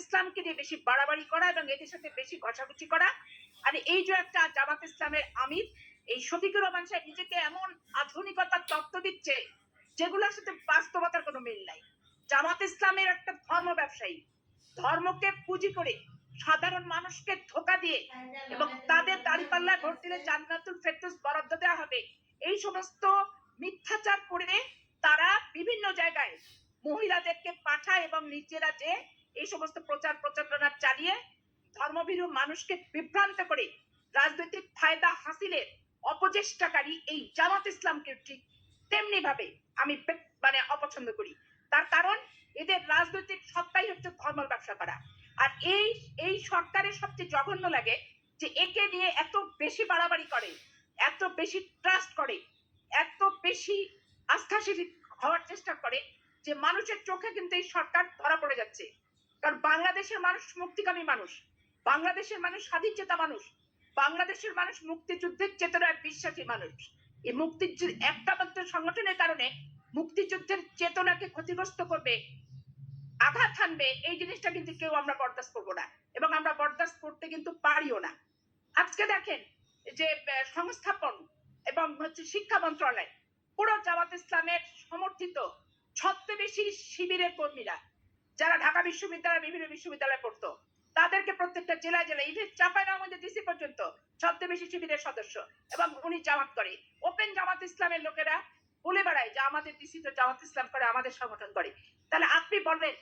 ইসলামকে নিয়ে বেশি বাড়াবাড়ি করা এবং এদের সাথে বেশি ঘষাঘষি করা। আর এই যে একটা জামাত ইসলামের আমির, এই শফিকুর রহমান সাহেব নিজেকে এমন আধুনিকতার তত্ত্ব দিচ্ছে, যেগুলোর সাথে বাস্তবতার কোনো মিল নাই। জামাত ইসলামের একটা ধর্ম ব্যবসায়ী, ধর্মকে পুঁজি করে সাধারণ মানুষকে ধোকা দিয়ে এবং তাদের দাঁড়িপাল্লায় ভোট দিলে জান্নাতুল ফেরদৌস বরাদ্দ দেওয়া হবে, এই সমস্ত মিথ্যাচার করে তারা বিভিন্ন জায়গায় মহিলাদেরকে পাঠায় এবং নিজেরা যে এই সমস্ত প্রচার প্রচারণা চালিয়ে ধর্মভীরু মানুষকে বিভ্রান্ত করে রাজনৈতিক ফায়দা হাসিলের অপচেষ্টাকারী এই জামাত ইসলামকে ঠিক তেমনি ভাবে আমি মানে অপছন্দ করি। তার কারণ এদের রাজনৈতিক সত্তাই হচ্ছে ধর্ম ব্যবসা করা। আর এই এই সরকারের সবচেয়ে জঘন্য লাগে যে একে নিয়ে এত বেশি বাড়াবাড়ি করে, এত বেশি ট্রাস্ট করে, এত বেশি আস্থাশীল হওয়ার চেষ্টা করে যে মানুষের চোখে কিন্তু এই সরকার ধরা পড়ে যাচ্ছে। বাংলাদেশের মানুষ মুক্তিকামী মানুষ, বাংলাদেশের মানুষ স্বাধীন চেতা মানুষ, বাংলাদেশের মানুষ মুক্তিযুদ্ধের চেতনায় বিশ্বাসী মানুষ। এই মুক্তিযুদ্ধ একটা মাত্র সংগঠনের কারণে মুক্তিযুদ্ধের চেতনাকে ক্ষতিগ্রস্ত করবে, আঘাত হানবে, এই জিনিসটা কিন্তু কেউ আমরা বরদাস্ত করব না এবং আমরা বরদাস্ত করতে কিন্তু পারিও না। আজকে দেখেন যে সংস্থাপন এবং হচ্ছে শিক্ষা মন্ত্রণালয়, পুরো জামাত ইসলামের সমর্থিত ছত্রবেশী শিবিরের কর্মীরা যারা ঢাকা বিশ্ববিদ্যালয়, বিভিন্ন বিশ্ববিদ্যালয়ে পড়তো, তাদেরকে প্রত্যেকটা জেলায় জেলায় ইভেন চাপাইনবাবগঞ্জের ডিসি পর্যন্ত ছত্রবেশী শিবিরের সদস্য এবং উনি জামাত করে। ওপেন জামাত ইসলামের লোকেরা বলে বেড়ায় যে আমাদের ডিসি তো জামাত ইসলাম করে, আমাদের সংগঠন করে। তাহলে আপনি বলবেন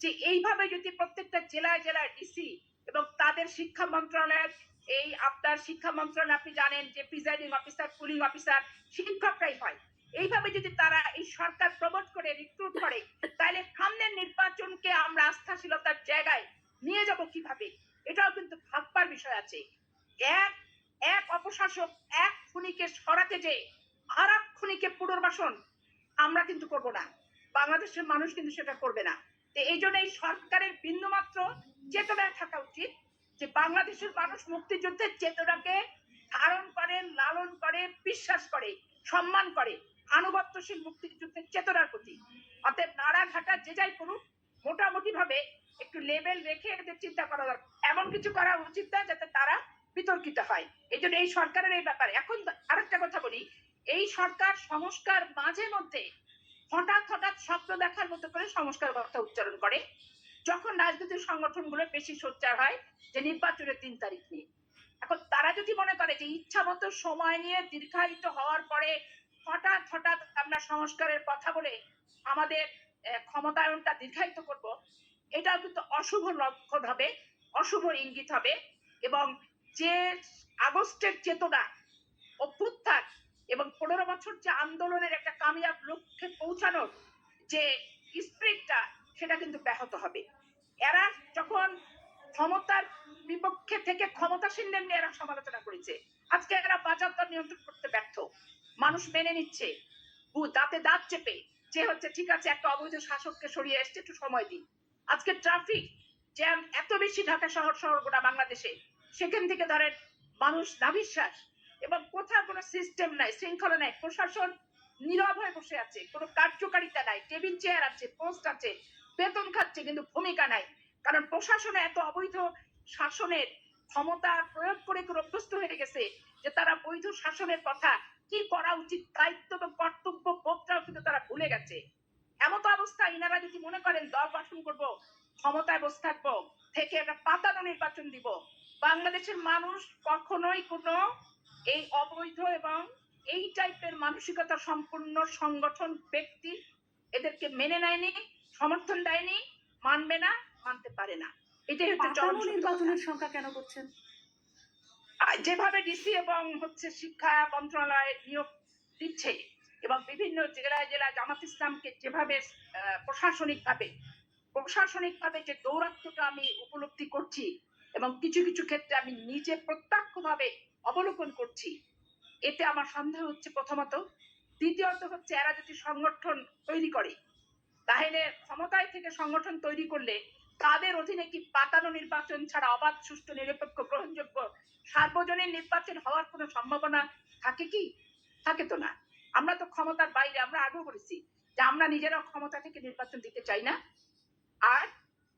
যে এইভাবে যদি প্রত্যেকটা জেলায় জেলায় ডিসি এবং তাদের শিক্ষা মন্ত্রণালয়ের এই আপনার শিক্ষা মন্ত্রণালয়, আপনি জানেন যে প্রিজাইডিং অফিসার পুলিং অফিসার শিক্ষকরাই হয়। এইভাবে যদি তারা এই সরকার প্রমোট করে রিক্রুট করে, তাহলে সামনের নির্বাচনকে আমরা আস্থাশীলতার জায়গায় নিয়ে যাব কীভাবে? এটাও কিন্তু ভাববার বিষয় আছে। এক এক অপশাসক, এক খুনিকে সরাতে যে আর এক খুনিকে পুনর্বাসন আমরা কিন্তু করব না। বাংলাদেশের মানুষ কিন্তু সেটা করবে না। তো এই জন্য এই সরকারের বিন্দুমাত্র চেতনায় থাকা উচিত যে বাংলাদেশের মানুষ মুক্তিযুদ্ধের চেতনাকে ধারণ করে, লালন করে, বিশ্বাস করে, সম্মান করে। আনুগত্যশীল মুক্তিযুদ্ধের চেতনার প্রতি। অতএব নাড়াঘাটা যে যাই করুক মোটামুটি ভাবে একটু লেভেল রেখে এদের চিন্তা করা দরকার। এমন কিছু করা উচিত না যাতে তারা বিতর্কিত হয়। এই জন্য এই সরকারের এই ব্যাপারে এখন আরেকটা কথা বলি। এই সরকার সংস্কার মাঝে মধ্যে হঠাৎ হঠাৎ স্বপ্ন দেখার মতো করে সংস্কার কথা উচ্চারণ করে। যখন রাজনৈতিক সংগঠনগুলো বেশি সোচ্চার হয় যে নির্বাচনের তিন তারিখ নিয়ে। এখন তারা যদি মনে করে যে ইচ্ছা মতো সময় নিয়ে দীর্ঘায়িত হওয়ার পরে হঠাৎ হঠাৎ আমরা সংস্কারের কথা বলে আমাদের ক্ষমতায়নটা দীর্ঘায়িত করব, এটাও কিন্তু অশুভ লক্ষণ হবে, অশুভ ইঙ্গিত হবে এবং যে আগস্টের চেতনা অভ্যুত্থান এবং পনেরো বছর যে আন্দোলনের একটা কামিয়াব লক্ষ্যে পৌঁছানোর যে স্পিরিটটা, সেটা কিন্তু ব্যাহত হবে। এরা যখন ক্ষমতার বিপক্ষে থেকে ক্ষমতাসীনদের নিয়ে এরা সমালোচনা করেছে, আজকে এরা বাজার দর নিয়ন্ত্রণ করতে ব্যর্থ। মানুষ মেনে নিচ্ছে। দাঁতে দাঁত চেপে, যে হচ্ছে, ঠিক আছে, একটা অবৈধ শাসককে সরিয়ে এসছে, একটু সময় দিন। আজকে ট্রাফিক জ্যাম এত বেশি ঢাকা শহর শহর গোটা বাংলাদেশে। সেখান থেকে ধরেন মানুষ নাভিশ্বাস এবং কোথাও কোনো সিস্টেম নাই, শৃঙ্খলা নাই, প্রশাসন নীরব হয়ে বসে আছে, কোনো কার্যকারিতা নাই, টেবিল চেয়ার আছে, পোস্ট আছে, বেতন খাচ্ছে, কিন্তু ভূমিকা নাই। কারণ প্রশাসনে এত অবৈধ শাসনের ক্ষমতা প্রয়োগ করে অভ্যস্ত হয়ে গেছে যে তারা বৈধ শাসনের কথা কি করা উচিত? দায়িত্ব এবং কর্তব্য বোধটাও কিন্তু তারা ভুলে গেছে। এমত অবস্থা ইনারা যদি মনে করেন দল গঠন করব ক্ষমতায় বসে থাকব থেকে একটা পাতানো নির্বাচন দিব। বাংলাদেশের মানুষ কখনোই কোনো এই অবৈধ এবং এই টাইপের মানসিকতা সম্পূর্ণ সংগঠন ব্যক্তি এদেরকে মেনে নেয়নি সমর্থন দেয়নি মানবে না মানতে পারে না। এটাই হচ্ছে। নির্বাচনের সংখ্যা কেন করছেন? যেভাবে ডিসি এবং হচ্ছে শিক্ষা মন্ত্রণালয় নিয়োগ দিচ্ছে এবং বিভিন্ন জেলায় জেলায় জামাত ইসলামকে যেভাবে প্রশাসনিক ভাবে প্রশাসনিক ভাবে যে দৌরাত্মটা আমি উপলব্ধি করছি এবং কিছু কিছু ক্ষেত্রে আমি নিজে প্রত্যক্ষ ভাবে অবলোকন করছি, এতে আমার সন্দেহ হচ্ছে প্রথমত। দ্বিতীয়ত হচ্ছে এরা যদি সংগঠন তৈরি করে, তাহলে ক্ষমতায় থেকে সংগঠন তৈরি করলে তাদের অধীনে কি পাতানো নির্বাচন ছাড়া অবাধ, সুষ্ঠু, নিরপেক্ষ, গ্রহণযোগ্য সার্বজনীন নির্বাচন হওয়ার কোনো সম্ভাবনা থাকে কি? থাকে তো না। আমরা তো ক্ষমতার বাইরে আমরা আগেও বলেছি যে আমরা নিজেরাও ক্ষমতা থেকে নির্বাচন দিতে চাই না। আর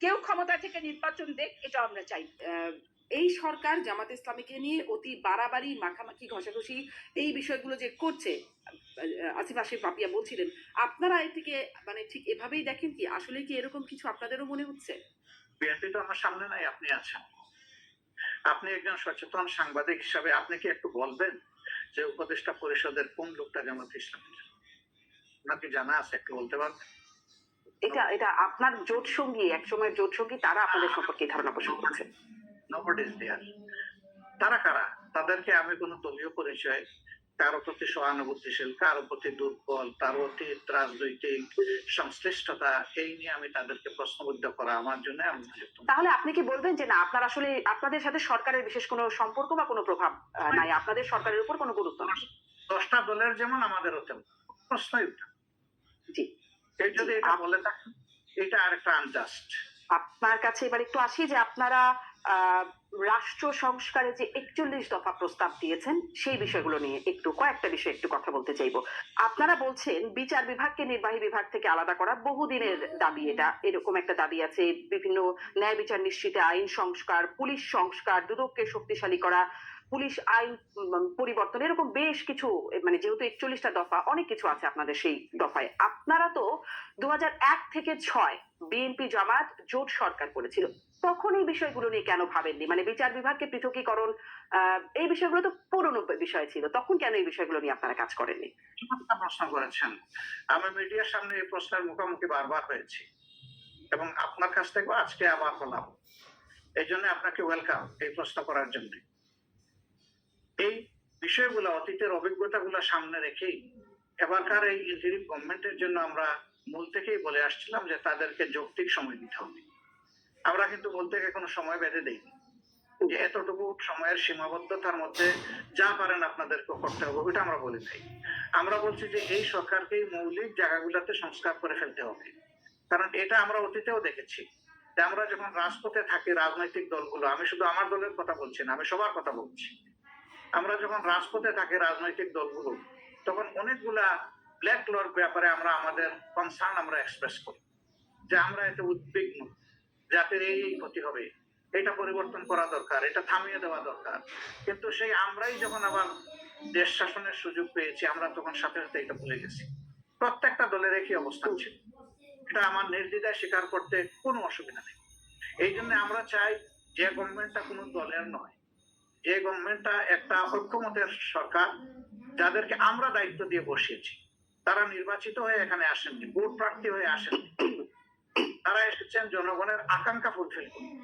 কেউ ক্ষমতা থেকে নির্বাচন দেখ এটা আমরা চাই। আহ, এই সরকার জামাত ইসলামীকে নিয়ে অতি বাড়াবাড়ি মাখামাখি ঘষাঘষি এই বিষয়গুলো যে করছে আসিফ আশিফ পাপিয়া বলছিলেন আপনারা এটিকে মানে ঠিক এভাবেই দেখেন কি? আসলে কি এরকম কিছু আপনাদেরও মনে হচ্ছে? বিএনপি তো আমার সামনে নাই আপনি আছেন। আপনি একজন সচেতন সাংবাদিক হিসাবে আপনি কি একটু বলবেন যে উপদেষ্টা পরিষদের কোন লোকটা জামাত ইসলামের আপনাকে জানা আছে একটু বলতে পারবেন? এটা এটা আপনার জোট সঙ্গী একসময় জোট সঙ্গী তারা আপনাদের সম্পর্কে ধারণা পোষণ করছে। তারা কারা? তাদেরকে আমি কোনো দলীয় পরিচয় কারও প্রতি সহানুভূতিশীল কারও প্রতি দুর্বল তার অতীত রাজনৈতিক সংশ্লিষ্টতা এই নিয়ে আমি তাদেরকে প্রশ্নবদ্ধ করা আমার জন্য। তাহলে আপনি কি বলবেন যে না আপনার আসলে আপনাদের সাথে সরকারের বিশেষ কোনো সম্পর্ক বা কোনো প্রভাব নাই? আপনাদের সরকারের উপর কোনো গুরুত্ব নাই। দশটা দলের যেমন আমাদের হতে প্রশ্নই উঠে জি। এই যদি এটা বলে থাকেন এটা আরেকটা আনজাস্ট আপনার কাছে এবার একটু আসি যে আপনারা রাষ্ট্র সংস্কারে যে একচল্লিশ দফা প্রস্তাব দিয়েছেন, সেই বিষয়গুলো নিয়ে একটু, কয়েকটা বিষয়ে একটু কথা বলতে চাইব। আপনারা বলছেন, বিচার বিভাগকে নির্বাহী বিভাগ থেকে আলাদা করা, বহুদিনের দাবি এটা। এরকম একটা দাবি আছে, বিভিন্ন ন্যায় বিচার নিশ্চিতে, আইন সংস্কার, পুলিশ সংস্কার, দুদককে শক্তিশালী করা, পুলিশ আইন পরিবর্তন, এরকম বেশ কিছু মানে যেহেতু একচল্লিশটা দফা, অনেক কিছু আছে আপনাদের সেই দফায়। আপনারা তো দু থেকে ছয় বিএনপি জামাত জোট সরকার করেছিল। তখন এই বিষয়গুলো নিয়ে কেন ভাবেননি? মানে বিচার বিভাগকে পৃথকীকরণ এই বিষয়গুলো তো পুরনো বিষয় ছিল। তখন কেন এই বিষয়গুলো নিয়ে আপনারা কাজ করেননি? প্রশ্ন করেছেন। আমি মিডিয়ার সামনে এই প্রশ্নের মুখোমুখি বারবার হয়েছি। এবং আপনার কাছ থেকেও আজকে আবার হলাম। এই জন্য আপনাকে ওয়েলকাম এই প্রশ্ন করার জন্য। এই বিষয়গুলো, অতীতের অভিজ্ঞতাগুলো সামনে রেখেই এবারকার এই ইন্টারিম গভর্নমেন্টের জন্য আমরা মূল থেকেই বলে আসছিলাম যে তাদেরকে যৌক্তিক সময় দিতে হবে। আমরা কিন্তু বলতে থেকে কোনো সময় বেঁধে দেইনি যে এতটুকু সময়ের সীমাবদ্ধতার মধ্যে যা পারেন আপনাদেরকে করতে হবে, ওইটা আমরা বলি নাই আমরা বলছি যে এই সরকারকেই মৌলিক জায়গাগুলোতে সংস্কার করে ফেলতে হবে। কারণ এটা আমরা অতীতেও দেখেছি। যে আমরা যখন রাজপথে থাকি, রাজনৈতিক দলগুলো, আমি শুধু আমার দলের কথা বলছি না, আমি সবার কথা বলছি। আমরা যখন রাজপথে থাকি, রাজনৈতিক দলগুলো, তখন অনেকগুলা ব্ল্যাক লর ব্যাপারে আমরা আমাদের কনসার্ন আমরা এক্সপ্রেস করি। যে আমরা এতে উদ্বিগ্ন। জাতির এই এই ক্ষতি হবে। এটা পরিবর্তন করা দরকার, এটা থামিয়ে দেওয়া দরকার। কিন্তু সেই আমরাই যখন আবার দেশ শাসনের সুযোগ পেয়েছি, আমরা তখন সাথে সাথে এটা ভুলে গেছি। প্রত্যেকটা দলের একই অবস্থান ছিল এটা আমার নির্দ্বিধায় স্বীকার করতে কোনো অসুবিধা নেই। এই জন্য আমরা চাই যে গভর্নমেন্টটা কোনো দলের নয়। যে গভর্নমেন্টটা একটা ঐক্যমতের সরকার, যাদেরকে আমরা দায়িত্ব দিয়ে বসিয়েছি। তারা নির্বাচিত হয়ে এখানে আসেননি, ভোট প্রার্থী হয়ে আসেননি। তারা এসেছেন জনগণের আকাঙ্ক্ষা ফুলফিল করতে।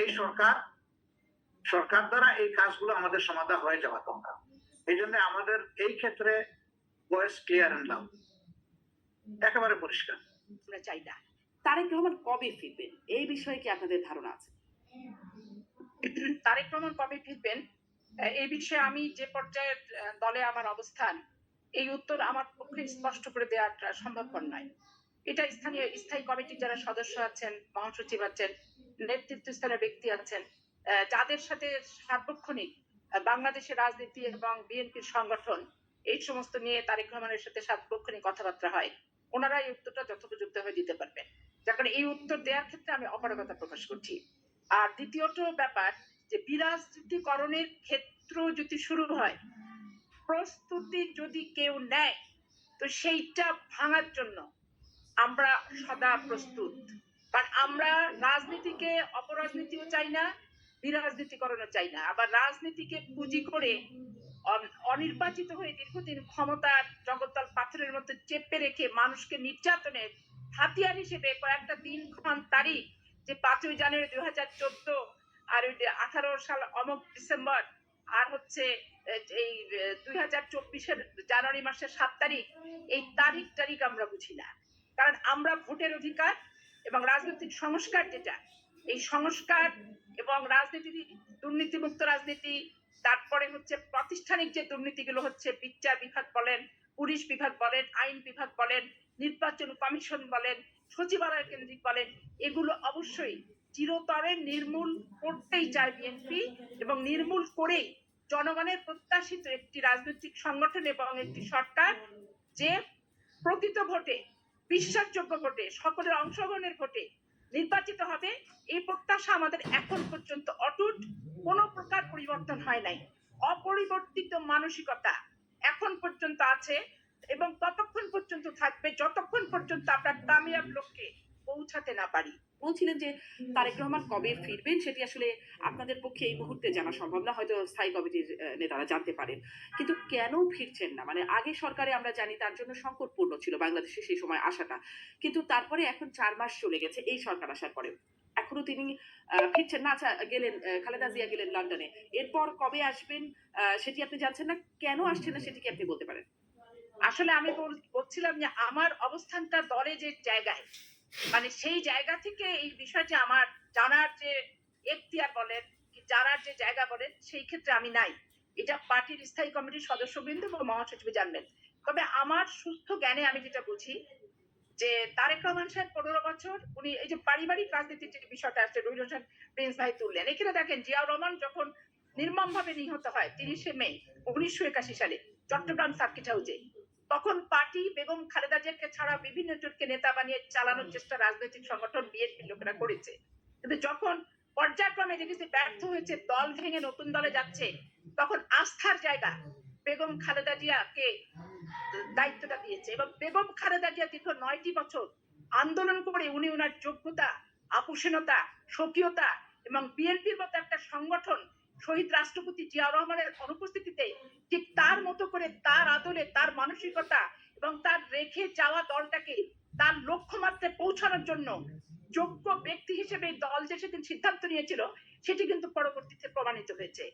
এই সরকার সরকার দ্বারা এই কাজগুলো আমাদের সমাধান হয়ে যাওয়া দরকার। এই জন্য আমাদের এই ক্ষেত্রে ভয়েস ক্লিয়ার এন্ড লাউড একেবারে পরিষ্কার। আমরা চাই না। তারেক রহমান কবে ফিরবেন? এই বিষয়ে কি আপনাদের ধারণা আছে? তারেক রহমান কবে ফিরবেন? এই বিষয়ে আমি যে পর্যায়ে দলে আমার অবস্থান এই উত্তর আমার পক্ষে স্পষ্ট করে দেওয়াটা সম্ভবপর নয়। এটা স্থানীয় স্থায়ী কমিটির যারা সদস্য আছেন, মহাসচিব আছেন নেতৃত্ব স্থানীয় ব্যক্তি আছেন যাদের সাথে সার্বক্ষণিক বাংলাদেশের রাজনীতি এবং বিএনপির সংগঠন, এই সমস্ত নিয়ে তারেক রহমানের সাথে সার্বক্ষণিক কথাবার্তা হয়, ওনারা এই উত্তরটা যথোপযুক্ত হয়ে দিতে পারবেন যার এই উত্তর দেওয়ার ক্ষেত্রে আমি অপারগতা প্রকাশ করছি। আর দ্বিতীয়ত ব্যাপার, যে বিরাজনীতিকরণের ক্ষেত্র যদি শুরু হয়, প্রস্তুতি যদি কেউ নেয়, তো সেইটা ভাঙার জন্য আমরা সদা প্রস্তুত। কারণ আমরা রাজনীতিকে অপরাজনীতিও চাই না, বিরাজনীতিকরণও চাই না। আবার রাজনীতিকে পুঁজি করে অনির্বাচিত হয়ে দীর্ঘদিন ক্ষমতার জগদ্দল পাথরের মধ্যে চেপে রেখে মানুষকে নির্যাতনের হাতিয়ার হিসেবে কয়েকটা দিনক্ষণ তারিখ, যে পাঁচই জানুয়ারি দুই হাজার চোদ্দ আর ওই আঠারো সাল অমক ডিসেম্বর আর হচ্ছে এই দুই হাজার চব্বিশের জানুয়ারি মাসের সাত তারিখ, এই তারিখ তারিখ আমরা বুঝি না। কারণ আমরা ভোটের অধিকার এবং রাজনৈতিক সংস্কার যেটা, এই সংস্কার এবং রাজনীতি, দুর্নীতিমুক্ত রাজনীতি, তারপরে হচ্ছে প্রাতিষ্ঠানিক যে দুর্নীতিগুলো হচ্ছে বিচার বিভাগ বলেন, পুলিশ বিভাগ বলেন, আইন বিভাগ বলেন, নির্বাচন কমিশন বলেন, সচিবালয় কেন্দ্রিক বলেন, এগুলো অবশ্যই চিরতরে নির্মূল করতেই চায় বিএনপি এবং নির্মূল করেই জনগণের প্রত্যাশিত একটি রাজনৈতিক সংগঠন এবং একটি সরকার যে প্রকৃত ভোটে বিশ্বাসযোগ্য ভোটে, সকলের অংশগ্রহণের ভোটে নির্বাচিত হবে, এই প্রত্যাশা আমাদের এখন পর্যন্ত অটুট। কোনো প্রকার পরিবর্তন হয় নাই। অপরিবর্তিত মানসিকতা এখন পর্যন্ত আছে এবং ততক্ষণ পর্যন্ত থাকবে, যতক্ষণ পর্যন্ত আমরা কামিয়াব লক্ষ্যে পৌঁছাতে না পারি। বলছিলেন যে তারেক রহমান কবে ফিরবেন সেটি আসলে আপনাদের পক্ষে এই মুহূর্তে জানা সম্ভব না হয়তো স্থায়ী কমিটির নেতারা জানতে পারেন। কিন্তু কেন ফিরছেন না? মানে আগে সরকারে আমরা জানি তার জন্য সংকটপূর্ণ ছিল বাংলাদেশে সেই সময় আসাটা কিন্তু তারপরে এখন চার মাস চলে গেছে এই সরকার আসার পরে এখনও তিনি ফিরছেন না। আচ্ছা গেলেন খালেদা জিয়া গেলেন লন্ডনে। এরপর কবে আসবেন সেটি আপনি জানছেন না? কেন আসছেন না সেটি কি আপনি বলতে পারেন? আসলে আমি বল- বলছিলাম যে আমার অবস্থানটা দলে যে জায়গায় মানে সেই জায়গা থেকে এই বিষয়টি আমার জানার যে এখতিয়ার বলেন জানার যে জায়গা বলেন, সেই ক্ষেত্রে আমি নাই। এটা পার্টির স্থায়ী কমিটির সদস্যবৃন্দ এবং মহাসচিব জানবেন। তবে আমার সুস্থ জ্ঞানে আমি যেটা বুঝি, যে তারেক রহমান সাহেব পনেরো বছর, উনি এই যে পারিবারিক রাজনীতির যে বিষয়টা আসছে রুহুল হোসেন প্রিন্স ভাই তুললেন। এখানে দেখেন, জিয়াউর রহমান যখন নির্মম ভাবে নিহত হয়, তিরিশে মে উনিশশো একাশি সালে, চট্টগ্রাম সার্কিট হাউসে তখন পার্টি বেগম খালেদা জিয়াকে ছাড়া বিভিন্ন জনকে নেতা বানিয়ে চালানোর চেষ্টা রাজনৈতিক সংগঠন বিএনপি লোকেরা করেছে। কিন্তু যখন পর্যায়ক্রমে দেখেছি ব্যর্থ হয়েছে, দল ভেঙে নতুন দলে যাচ্ছে, তখন আস্থার জায়গা বেগম খালেদা জিয়াকে দায়িত্বটা দিয়েছে এবং বেগম খালেদা জিয়া দীর্ঘ নয়টি বছর আন্দোলন করে উনি ওনার যোগ্যতা আপুসীনতা স্বকীয়তা এবং বিএনপির মতো একটা সংগঠন শহীদ রাষ্ট্রপতি জিয়া রহমানের অনুপস্থিতিতে ঠিক তার মতো করে তার আদলে তার মানসিকতা এবং তার রেখে যাওয়া দলটাকে তার লক্ষ্যমাত্রায় পৌঁছানোর জন্য যোগ্য ব্যক্তি হিসেবে দল যে সেদিন সিদ্ধান্ত নিয়েছিল, সেটি কিন্তু পরবর্তীতে প্রমাণিত হয়েছে।